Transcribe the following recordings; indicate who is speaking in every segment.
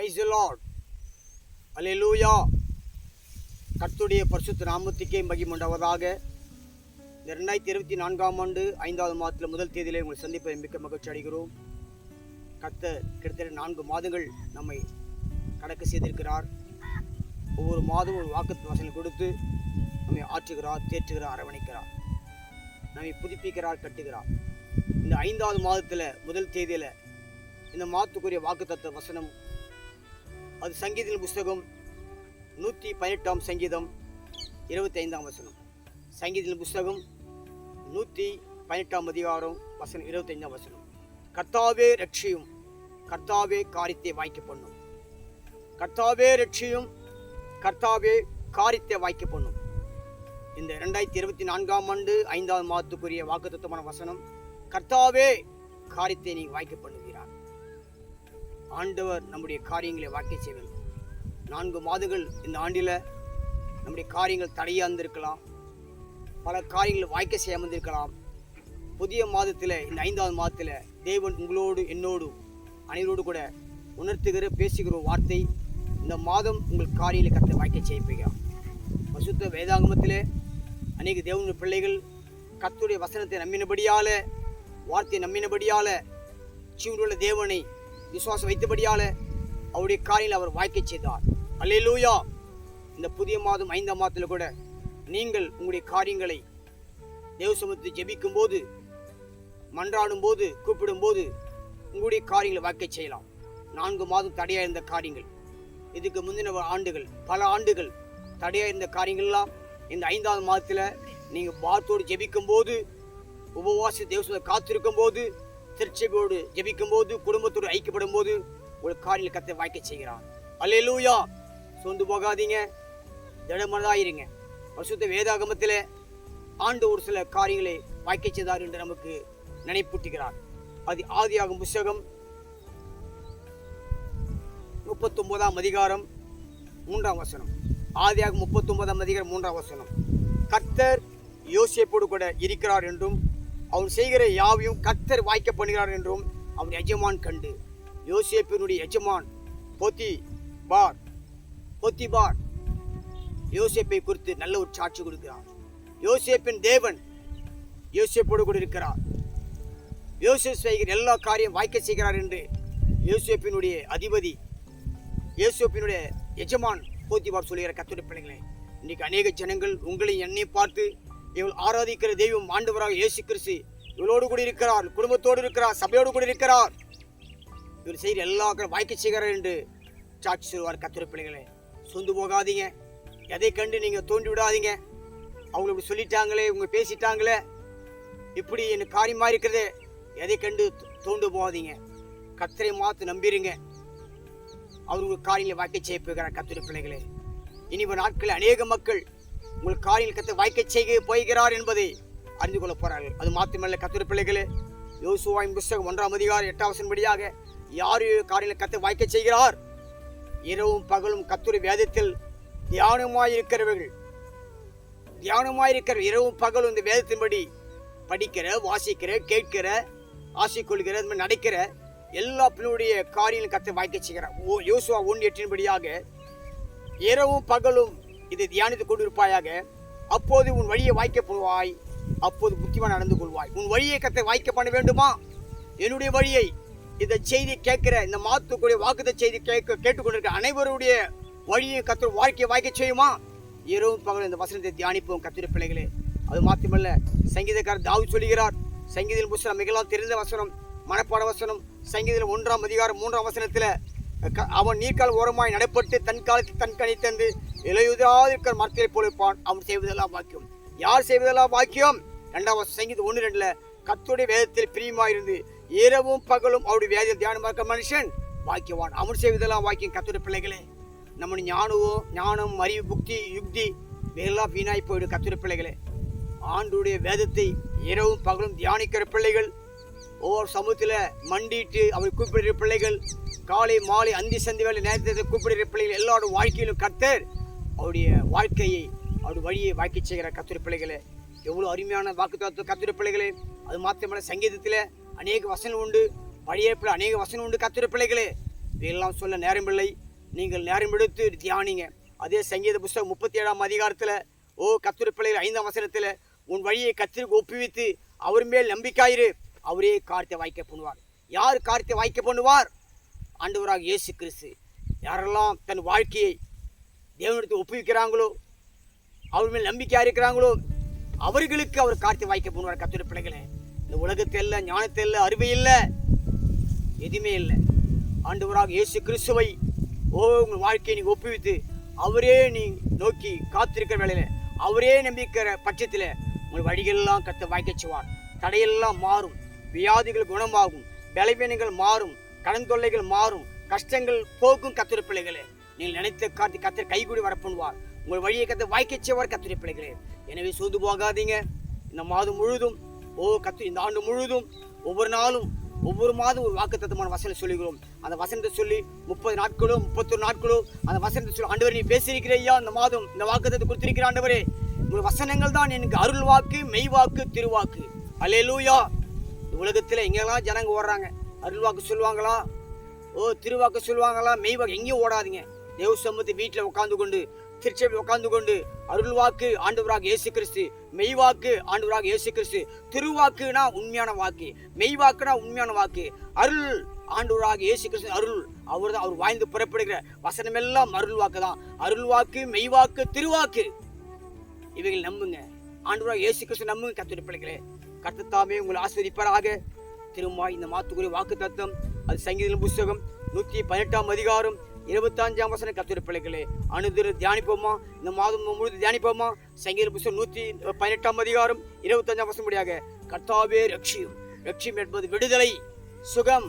Speaker 1: Price Lord அல்லேலூயா கர்த்துடைய பரிசுத்த நாமத்துக்கே மகிமுண்டாவதாக இந்த ரெண்டாயிரத்தி இருபத்தி நான்காம் ஆண்டு ஐந்தாவது மாதத்தில் முதல் தேதியிலே உங்களை சந்திப்பதை மிக்க மகிழ்ச்சி அடைகிறோம். கர்த்தர் கிட்டத்தட்ட நான்கு மாதங்கள் நம்மை கடக்க செய்திருக்கிறார். ஒவ்வொரு மாதம் ஒரு வாக்கு வசனம் கொடுத்து நம்மை ஆற்றுகிறார் தேற்றுகிறார் அரவணைக்கிறார். நம்மை புதுப்பிக்கிறார் கட்டுகிறார். இந்த ஐந்தாவது மாதத்தில் முதல் தேதியில் இந்த மாதத்துக்குரிய வாக்குத்தத்த வசனம் அது சங்கீதின் புஸ்தகம் நூற்றி பதினெட்டாம் சங்கீதம் இருபத்தி ஐந்தாம் வசனம். சங்கீதின் புஸ்தகம் நூற்றி பதினெட்டாம் அதிகாரம் வசனம் இருபத்தைந்தாம் வசனம். கர்த்தாவே ரட்சியும் கர்த்தாவே காரியத்தை வாய்க்க பண்ணும். கர்த்தாவே ரட்சியும் கர்த்தாவே காரியத்தை வாய்க்க பண்ணும். இந்த ரெண்டாயிரத்தி இருபத்தி நான்காம் ஆண்டு ஐந்தாவது மாதத்துக்குரிய வாக்குத்தத்தமான வசனம் கர்த்தாவே காரியத்தை நீ வாய்க்க பண்ணுகிறார் ஆண்டவர் நம்முடைய காரியங்களை வாக்கை செய்வேன். நான்கு மாதங்கள் இந்த ஆண்டில் நம்முடைய காரியங்கள் தடையாக இருந்திருக்கலாம் பல காரியங்கள் வாய்க்க செய்யாமல் இருந்திருக்கலாம் புதிய மாதத்தில் இந்த ஐந்தாவது மாதத்தில் தேவன் உங்களோடு என்னோடு அனைவரோடு கூட உணர்த்துகிற பேசுகிற ஒரு வார்த்தை இந்த மாதம் உங்கள் காரியங்களை கற்று வாய்க்க செய்ய வசுத்த பசுத்த வேதாகமத்திலே அநேக தேவனுடைய பிள்ளைகள் கத்துடைய வசனத்தை நம்பினபடியால வார்த்தையை நம்பினபடியால ஜீவனுள்ள தேவனை விசுவாசம் வைத்தபடியால அவருடைய காரியங்களை அவர் வாழ்க்கை செய்தார். அல்லேலூயா! இந்த புதிய மாதம் ஐந்தாம் மாதத்தில் கூட நீங்கள் உங்களுடைய காரியங்களை தேவ ஜெபிக்கும் போது மன்றாடும் போது கூப்பிடும் போது உங்களுடைய காரியங்களை வாழ்க்கை செய்யலாம். நான்கு மாதம் தடையாக இருந்த காரியங்கள். இதுக்கு முந்தின ஆண்டுகள் பல ஆண்டுகள் தடையாக இருந்த காரியங்கள்லாம் இந்த ஐந்தாவது மாதத்தில் நீங்கள் பார்த்தோடு ஜெபிக்கும் போது உபவாசி தேவசத்தை காத்திருக்கும் போது திருச்சபையோடு ஜெபிக்கும் போது குடும்பத்தோடு ஐக்கியப்படும் போது ஒரு காரில் கத்தை வாய்க்க செய்கிறார். அல்லூயா சொந்து போகாதீங்க. திடமனதாயிருங்க பரிசுத்த வேதாகமத்தில் ஆண்டு ஒரு சில காரியங்களை வாய்க்க செய்தார் என்று நமக்கு நினைப்பூட்டுகிறார். அது ஆதியாகும் புஸ்தகம் முப்பத்தொன்பதாம் அதிகாரம் மூன்றாம் வசனம். ஆதியாகும் முப்பத்தொன்பதாம் அதிகாரம் மூன்றாம் வசனம். கர்த்தர் யோசிப்போடு கூட இருக்கிறார் என்றும் அவர் செய்கிற யாவையும் கத்தர் வாய்க்க பண்ணுகிறார் என்றும் அவர் எஜமான் கண்டு. யோசேப்பினுடைய எஜமான் போத்தி பார் போத்தி பார் யோசேப்பை குறித்து நல்ல ஒரு சாட்சி கொடுக்கிறார். யோசேப்பின் தேவன் யோசேப்போடு கூட இருக்கிறார். யோசேப் செய்கிற எல்லா காரியம் வாய்க்க செய்கிறார் என்று யோசேப்பினுடைய அதிபதி யோசேப்பினுடைய எஜமான் போத்திபார் சொல்லுகிற கத்துடைய பிள்ளைங்களே இன்னைக்கு அநேக ஜனங்கள் உங்களை என்னை பார்த்து இவள் ஆராதிக்கிற தெய்வம் ஆண்டவராக இயேசு கிறிஸ்து. இவளோடு கூட இருக்கிறார் குடும்பத்தோடு இருக்கிறார் சபையோடு கூட இருக்கிறார். இவர் செய்கிற எல்லா வாய்க்கு செய்கிறார் என்று சாட்சி சொல்வார் கத்திர பிள்ளைகளே. சொந்து போகாதீங்க. எதை கண்டு நீங்கள் தோண்டி விடாதீங்க. அவங்க இப்படி சொல்லிட்டாங்களே இவங்க பேசிட்டாங்களே. இப்படி எனக்கு காரியமாக இருக்கிறதே. எதை கண்டு தோண்டு போகாதீங்க. கத்தரை மாற்று நம்பிடுங்க அவர் காரியங்களை வாக்கை செய்ய போகிறார் கத்திர பிள்ளைகளே. இனி நாட்களில் அநேக மக்கள் உங்கள் காரியில் கத்தை வாய்க்க செய்ய போகிறார் என்பதை அறிந்து கொள்ள போறார்கள். அது மாத்திரமல்ல கத்திர பிள்ளைகளே யோசுவாயின் புஸ்தகம் ஒன்றாம் அதிகாரம் எட்டாம் படியாக யார் காரியில் கத்தை வாய்க்க செய்கிறார்? இரவும் பகலும் கத்துரை வேதத்தில் தியானமாயிருக்கிறவர்கள். தியானமாயிருக்கிற இரவும் பகலும் இந்த வேதத்தின்படி படிக்கிற வாசிக்கிற கேட்கிற ஆசை கொள்கிற இந்த மாதிரி நடக்கிற எல்லா பிள்ளையுடைய காரியங்களும் கத்தை வாய்க்க செய்கிறார். ஓ யோசுவா ஒன்று எட்டின்படியாக இரவும் பகலும் இதை தியானித்துக் கொண்டிருப்பாயாக. அப்போது உன் வழியை வாய்க்கப்படுவாய் அப்போது புத்திமான் நடந்து கொள்வாய். உன் வழியை கத்தை வாய்க்க பண்ண வேண்டுமா? என்னுடைய வழியை. இந்த செய்தி கேட்கிற இந்த மாத்துக்குடைய வாக்குத்த செய்தி கேட்க கேட்டுக்கொண்டிருக்க அனைவருடைய வழியை கத்த வாழ்க்கையை வாய்க்க செய்யுமா? இரவும் பகலும் இந்த வசனத்தை தியானிப்போம் கத்திர பிள்ளைகளே. அது மாத்திரமல்ல சங்கீதக்காரர் தாவு சொல்லுகிறார் சங்கீதம் புஸ்தகம் மிகவும் தெரிந்த வசனம் மனப்பாட வசனம் சங்கீதம் ஒன்றாம் அதிகாரம் மூன்றாம் வசனத்தில் அவன் நீர்க்கால் ஓரமாய் நடைபெற்று தன் காலத்தில் தன் கனி தந்து இலையுதிராது இருக்கிற மரத்தை போல இருப்பான் அவன் செய்வதெல்லாம் வாக்கியம் யார் செய்வதெல்லாம் வாக்கியம் ரெண்டாவது சங்கீதம் ஒன்று ரெண்டில் கத்துடைய வேதத்தில் பிரியமாயிருந்து இரவும் பகலும் அவருடைய வேதத்தில் தியானம் பார்க்க மனுஷன் வாக்கியவான் அவன் செய்வதெல்லாம் வாக்கியம் கத்துடைய பிள்ளைகளே. நம்ம ஞானவோ ஞானம் அறிவு புக்தி யுக்தி இதெல்லாம் வீணாய் போயிடும் கத்துடைய பிள்ளைகளே. ஆண்டுடைய வேதத்தை இரவும் பகலும் தியானிக்கிற பிள்ளைகள் ஒவ்வொரு சமூகத்தில் மண்டிட்டு அவர் கூப்பிடுற பிள்ளைகள் காலை மாலை அந்தி சந்தி வேலை நேரத்தை கூப்பிடுற பிள்ளைகள் எல்லாரோட வாழ்க்கையிலும் கர்த்தர் அவருடைய வாழ்க்கையை அவருடைய வழியை வாக்கி செய்கிற கத்துரை பிள்ளைகளை. எவ்வளோ அருமையான வாக்கு கத்துரை பிள்ளைகளே. அது மாத்திரமல்ல சங்கீதத்தில் அநேக வசனம் உண்டு. பழைய பிள்ளை அநேக வசனம் உண்டு கத்துரை பிள்ளைகளே. இதெல்லாம் சொல்ல நேரமில்லை. நீங்கள் நேரம் எடுத்து தியானிங்க. அதே சங்கீத புஸ்தகம் முப்பத்தி ஏழாம் அதிகாரத்தில் ஓ கத்துரை பிள்ளைகள் ஐந்தாம் வசனத்தில் உன் வழியை கத்திற்கு ஒப்புவித்து அவர் மேல் நம்பிக்காயிரு. அவரே காரியத்தை வாய்க்க பண்ணுவார். யார் காரியத்தை வாய்க்க பண்ணுவார்? ஆண்டவராக இயேசு கிறிஸ்து. யாரெல்லாம் தன் வாழ்க்கையை தேவனிடத்தை ஒப்புவிக்கிறாங்களோ அவர் மேல் நம்பிக்கையாக இருக்கிறாங்களோ அவர்களுக்கு அவர் காரியத்தை வாய்க்க பண்ணுவார். கத்துரை பிள்ளைகளே இந்த உலகத்தில் இல்லை ஞானத்தில் இல்லை அறிவு இல்லை எதுவுமே இல்லை. ஆண்டவராக இயேசு கிறிஸ்துவை ஓ உங்கள் வாழ்க்கையை நீங்கள் ஒப்புவித்து அவரே நீ நோக்கி காத்திருக்கிற வேலையில் அவரே நம்பிக்கிற பட்சத்தில் உங்கள் வழிகளெல்லாம் கத்த வாய்க்கச்சுவார் தடையெல்லாம் மாறும். வியாதிகள் குணமாகும் பலவீனங்கள் மாறும் கடன் தொல்லைகள் மாறும் கஷ்டங்கள் போக்கும் கத்துரை பிள்ளைகளே. நீங்கள் நினைத்த காத்து கத்தர் கைகூடி வரப்பண்ணுவார். உங்கள் வழியை கத்த வாய்க்கச்சுவார் கத்துரை பிள்ளைகளே. எனவே சூது போகாதீங்க. இந்த மாதம் முழுதும் ஓ கத்து இந்த ஆண்டு முழுதும் ஒவ்வொரு நாளும் ஒவ்வொரு மாதம் ஒரு வாக்குத்தத்தமான வசனம் சொல்லுகிறோம். அந்த வசனத்தை சொல்லி முப்பது நாட்களோ முப்பத்தொரு நாட்களோ அந்த வசனத்தை சொல்லி ஆண்டவர் நீ பேசியிருக்கிற ஐயா இந்த மாதம் இந்த வாக்குத்தத்தை கொடுத்திருக்கிற ஆண்டவரே. உங்கள் வசனங்கள் தான் எனக்கு அருள் வாக்கு மெய் வாக்கு திருவாக்கு. அல்லேலூயா உலகத்தில் எங்கெல்லாம் ஜனங்க ஓடுறாங்க? அருள் வாக்கு சொல்லுவாங்களா? ஓ திருவாக்கு சொல்லுவாங்களா? மெய் வாக்கு எங்கேயும் ஓடாதீங்க. தேவ சம்பத்தி வீட்டில் உட்காந்து கொண்டு திருச்சபை உட்கார்ந்து கொண்டு அருள்வாக்கு ஆண்டவராக இயேசு கிறிஸ்து மெய்வாக்கு ஆண்டவராக இயேசு கிறிஸ்து திருவாக்குனா உண்மையான வாக்கு மெய்வாக்குனா உண்மையான வாக்கு. அருள் ஆண்டவராக இயேசு கிறிஸ்து அருள் அவர் தான் அவர் வாய்ந்து புறப்படுகிற வசனமெல்லாம் அருள் வாக்கு தான். அருள் வாக்கு மெய்வாக்கு திருவாக்கு. இவைகள் நம்புங்க. ஆண்டவராக இயேசு கிறிஸ்து நம்புங்க கத்துட்டு பிள்ளைகளே கர்த்தத்தாமே உங்களை ஆஸ்வதிப்பாராக திரும்ப இந்த மாத்துக்குரிய வாக்கு தத்தம் அது சங்கீத புஸ்தகம் நூற்றி பதினெட்டாம் அதிகாரம் இருபத்தஞ்சாம் வசனம். கத்துரை பிள்ளைகளே அனுதிர தியானிப்போமா? இந்த மாதம் முழுது தியானிப்போமா? சங்கீத புஸ்தகம் நூற்றி பதினெட்டாம் அதிகாரம் இருபத்தஞ்சாம் வசனம் முடியாக கர்த்தாவே ரட்சியும் ரட்சியம் என்பது விடுதலை சுகம்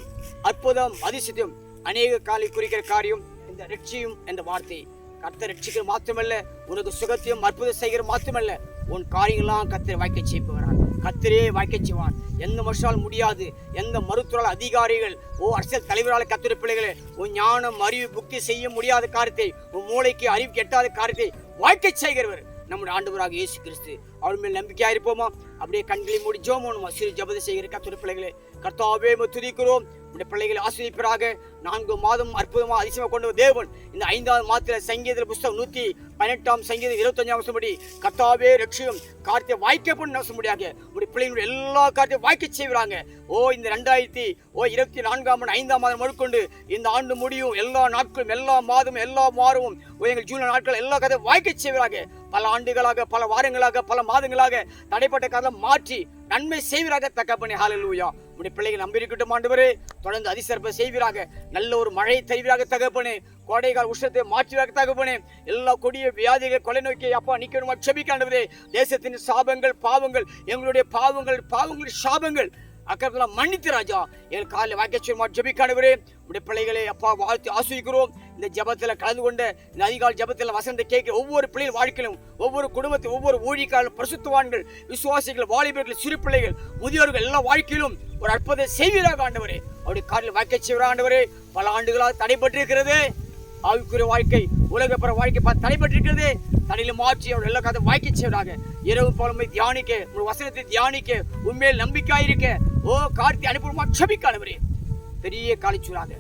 Speaker 1: அற்புதம் அதிசயம். அநேக காலை குறிக்கிற காரியம் இந்த ரட்சியும் என்ற வார்த்தை. கர்த்தர் ரட்சிக்கிற மாத்திரமல்ல உனக்கு சுகத்தையும் அற்புதம் செய்கிற மாத்திரமல்ல. உன் காரியங்களாம் கர்த்தர் வாய்க்க செய்பவர். கத்திரே வாய்க்க செய்வான். எந்த மனுஷால் முடியாது. எந்த மருத்துவரால் அதிகாரிகள் ஓ அரசியல் தலைவரால் கத்திர பிள்ளைகளே உன் ஞானம் அறிவு புக்தி செய்ய முடியாத காரியத்தை உன் மூளைக்கு அறிவு கெட்டாத காரியத்தை வாழ்க்கை செய்கிறவர் நம்முடைய ஆண்டவராக இயேசு கிறிஸ்து. அவர் மேல் நம்பிக்கையாக இருப்போமா? அப்படியே கண்களை மூடி ஜோமோனுமா? சிறு ஜபதை செய்கிற கத்திர பிள்ளைகளே கர்த்தாவே துதிக்கிறோம். உடைய பிள்ளைகளை ஆசிரியப்பராக நான்கு மாதம் அற்புதமாக அதிசயமாக கொண்ட தேவன் இந்த ஐந்தாவது மாத்திர சங்கீத புஸ்தகம் நூற்றி பதினெட்டாம் சங்கீதம் இருபத்தஞ்சாம் வருஷம் படி கத்தாவே ரட்சியம் கார்த்தியை வாய்க்கப்படும் வருஷம்படியாக உடைய பிள்ளைகளுடைய எல்லா கார்த்தையும் வாய்க்க செய்வாங்க ஓ இந்த ரெண்டாயிரத்தி ஓ இருபத்தி நான்காம் ஆண்டு ஐந்தாம் மாதம் முழுக்கொண்டு இந்த ஆண்டு முடியும் எல்லா நாட்களும் எல்லா மாதமும் எல்லா வாரமும் ஓ எங்கள் ஜூலை நாட்கள் எல்லா கதையும் வாய்க்க செய்வாங்க பல ஆண்டுகளாக பல வாரங்களாக பல மாதங்களாக தடைப்பட்ட காலம் மாற்றி நன்மை செய்வீராக தக்கப்பனே ஹாலலூயா உடைய பிள்ளைகள் நம்பியிருக்கட்டும் ஆண்டவரே. தொடர்ந்து அதிசர்ப்ப செய்வீராக. நல்ல ஒரு மழையை தருவீராக தகப்பனே. கோடைகால் உஷ்ணத்தை மாற்றுவீராக தகப்பனே. எல்லா கொடிய வியாதிகள் கொலை நோக்கி அப்பா நிக்கணுமா? செபிக்காண்டவரே தேசத்தின் சாபங்கள் பாவங்கள் எங்களுடைய பாவங்கள் பாவங்கள் சாபங்கள் அக்கறதெல்லாம் மன்னித்து ராஜா. என் காலையில் வாக்கியச்சுமா ஜபிக்கானவரே உடைய பிள்ளைகளை அப்பா வாழ்த்து ஆசிரிக்கிறோம். இந்த ஜபத்தில் கலந்து கொண்ட இந்த அதிகால ஜபத்தில் வசந்த கேட்க ஒவ்வொரு பிள்ளைகள் வாழ்க்கையிலும் ஒவ்வொரு குடும்பத்தில் ஒவ்வொரு ஊழியக்காரர்கள் பரிசுத்தவான்கள் விசுவாசிகள் வாலிபர்கள் சிறு பிள்ளைகள் முதியோர்கள் எல்லா வாழ்க்கையிலும் ஒரு அற்புத செய்வீராக ஆண்டவரே. அவருடைய காலில் வாக்கிய ஆண்டவரே பல ஆண்டுகளாக தடைபட்டிருக்கிறது. ஆவிக்குரிய வாழ்க்கை உலகப்புற வாழ்க்கை பார்த்து தடைபட்டிருக்கிறது. தடையில மாற்றி அவர் எல்லா கதை வாய்க்க செய்வராக இரவு போலமை தியானிக்க ஒரு வசனத்தை தியானிக்க உண்மையில் நம்பிக்கையாயிருக்க ஓ கார்த்தி அனுப்புமா க்ஷமிக்கானவரே பெரிய காலிச்சூராக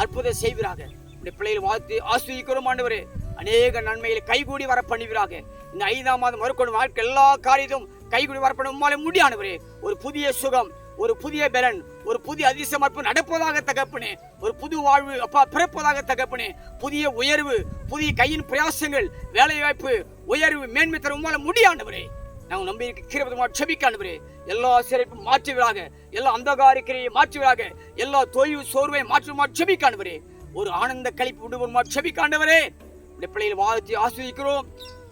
Speaker 1: அற்புதம் செய்வீராக. இந்த பிள்ளைகள் வாழ்த்து ஆஸ்வதிக்கிறோம் ஆண்டவரே. அநேக நன்மைகளை கைகூடி வர பண்ணுவீராக இந்த ஐந்தாம் மாதம் மறுக்கொண்டு வாழ்க்கை எல்லா காரியத்தும் கைகூடி வரப்படும் உம்மாலே முடியானவரே ஒரு புதிய சுகம் ஒரு புதிய பலன் ஒரு புதிய அதிசயமர்ப்பு நடப்பதாக தகப்பனே. ஒரு புது வாழ்வு அப்பா பிறப்பதாக தகப்பனே. புதிய உயர்வு புதிய கையின் பிரயாசங்கள் வேலை வாய்ப்பு உயர்வு மேன்மை தர உம்மால முடியாண்டவரே நாங்கள் நம்பி கீரபதமாக செபிக்க அனுப்புறே எல்லா சிறப்பும் மாற்றுவீராக எல்லா அந்தகாரிக்கிறையை மாற்றுவீராக எல்லா தொய்வு சோர்வை மாற்றுமா அனுப்புறே ஒரு ஆனந்த கழிப்பு விடுவோமா செபிக்காண்டவரே இந்த பிள்ளைகள் வாழ்த்தி ஆஸ்வதிக்கிறோம்.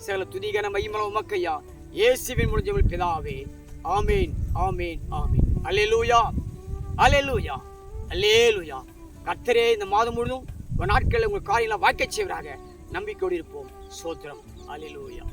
Speaker 1: சில துதிகன மைமலம் மக்கையா இயேசுவின் முடிஞ்சவள் பிதாவே. ஆமீன் ஆமீன் ஆமீன். அலேலூயா அலேலூயா அலேலூயா கத்தரே இந்த மாதம் முழுதும் ஒரு நாட்களில் உங்கள் காரியங்களை வாய்க்கச் செய்வராக. நம்பிக்கையோடு இருப்போம். சோத்திரம் அலேலூயா